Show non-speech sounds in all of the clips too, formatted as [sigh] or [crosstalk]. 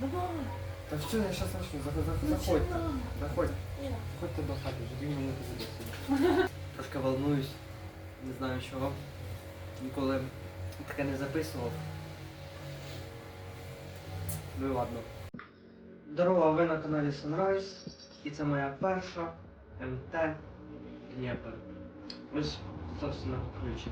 Та все, я сейчас начну. Заходь, заходь, заходь. Заходь. Заходьте до вже дві минути буде. Трошки волнуюсь, не знаю чого. Ніколи таке не записував. Ну і ладно. Здорово, ви на каналі Sunrise. І це моя перша МТ Дніпр. Ось, собственно, ключики.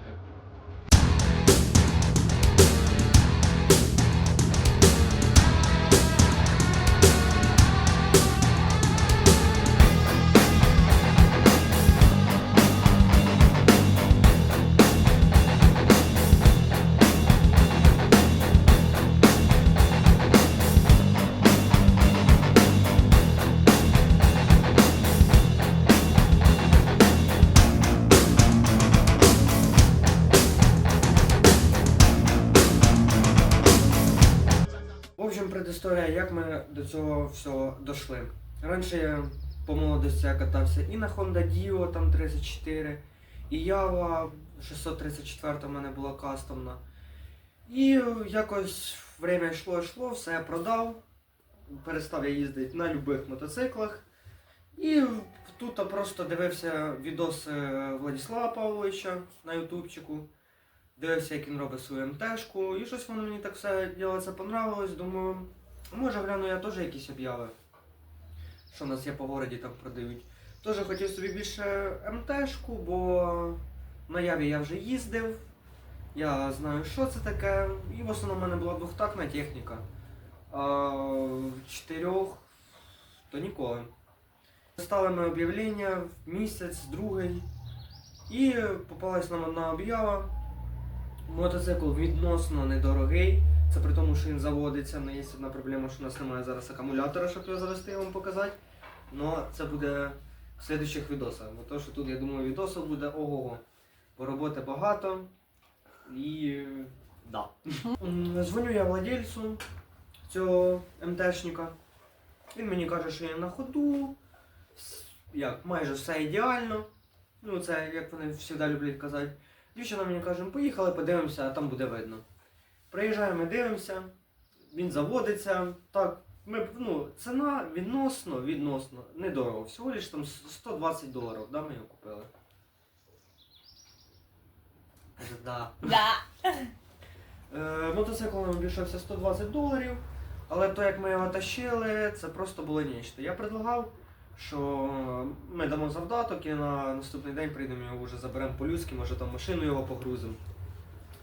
Предісторія, як ми до цього всього дійшли. Раніше я по молодості я катався і на Honda Dio там 34, і Ява 634 у мене була кастомна. І якось время йшло, йшло, все я продав. Перестав я їздити на будь-яких мотоциклах. І тут просто дивився відоси Владислава Павловича на ютубчику. Дивився, як він робить свою МТшку, і щось воно мені так все це понравилось. Думаю, може гляну я теж якісь обяви, що в нас є по городі там продають. Теж хотів собі більше МТшку, бо на яві я вже їздив, я знаю, що це таке, і в основному в мене була двохтактна техніка. А в чотирьох то ніколи. Стали ми об'явлення в місяць, другий, і попалась нам одна об'ява. Мотоцикл відносно недорогий. Це при тому, що він заводиться. але є одна проблема, що у нас немає зараз акумулятора, щоб його завести і вам показати. Но це буде в слідучих відосах. Бо то, що тут, я думаю, відосів буде ого-го. Бо роботи багато. І да. [laughs] Дзвоню я владельцю цього МТшника. Він мені каже, що я на ходу. Як, майже все ідеально. Ну, це як вони завжди люблять казати. Дівчина мені каже, поїхали, подивимося, а там буде видно. Приїжджаємо, дивимося, він заводиться. Так, ми, ну, ціна відносно, відносно, недорого. Всього лиш там 120 доларів, да, ми його купили. Да. Да. Е, мотоцикл нам обійшовся 120 доларів, але то, як ми його тащили, це просто було нічто. Я предлагав, що ми дамо завдаток і на наступний день прийдемо його вже заберемо по-людськи, може там машину його погрузимо.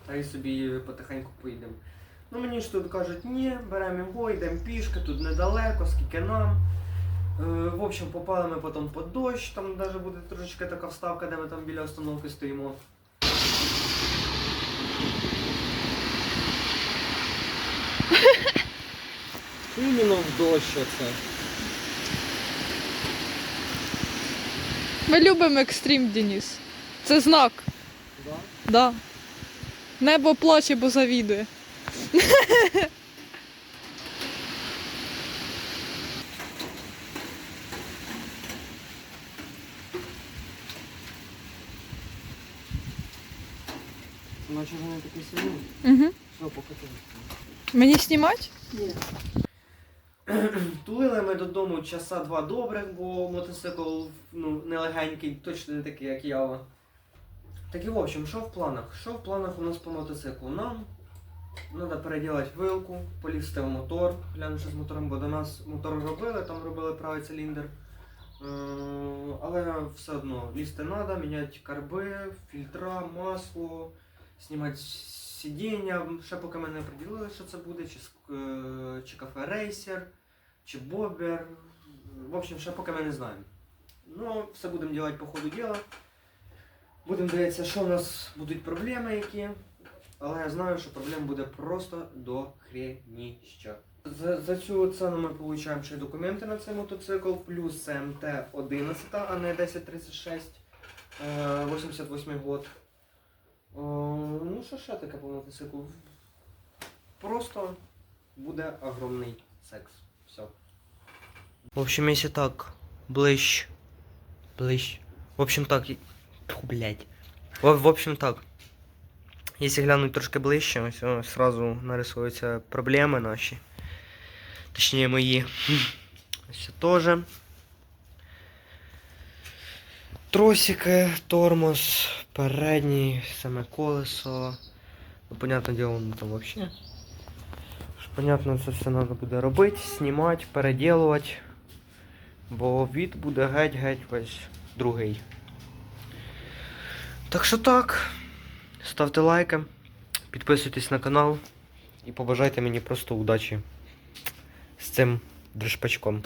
Та й собі потихеньку поїдемо. Ну мені ж тут кажуть, ні, беремо його, йдемо пішки, тут недалеко, скільки нам. Е, в общем, попали ми потім під дощ, там навіть буде трошечки така вставка, де ми там біля остановки стоїмо. Іменно в дощ оце. Ми любимо екстрім, Денис. Це знак. Да? Да. Небо плаче, бо завідує. Наче вони такі сильні. Угу. Що, покатили? Мені знімати? [clears throat] Тулили ми додому часа два добрих, бо мотоцикл ну, нелегенький, точно не такий, як Ява. Так і в общем, що в планах? Що в планах у нас по мотоциклу? Нам треба переділати вилку, полізти в мотор, глянути з мотором, бо до нас мотор робили, там робили правий циліндр. Е, Але все одно лізти треба, міняти карби, фільтра, масло, знімати сидіння. Ще поки ми не приділили, що це буде, чи, е, чи кафе рейсер, чи бобер. В общем, ще поки ми не знаємо. Ну, все будемо робити по ходу діла. Будемо дивитися, що у нас будуть проблеми які. Але я знаю, що проблем буде просто до хреніща. За, за цю ціну ми отримуємо ще документи на цей мотоцикл, плюс це МТ-11, а не 1036, е, 88 год. О, ну, що ще таке по мотоциклу? Просто буде огромний секс. Все. В общем, если так, блищ. Блищ. В общем так. Фу, блядь. В, в общем так. Если глянуть трошки ближче, ось сразу нарисуються проблеми наші. Точніше мої. Ось теж. Тросики, тормоз, передній, саме колесо. Ну, понятне діло, ну там взагалі. Понятно, це все треба буде робити, знімати, переділувати. Бо від буде геть-геть весь другий. Так що так. Ставте лайки, підписуйтесь на канал і побажайте мені просто удачі з цим дришпачком.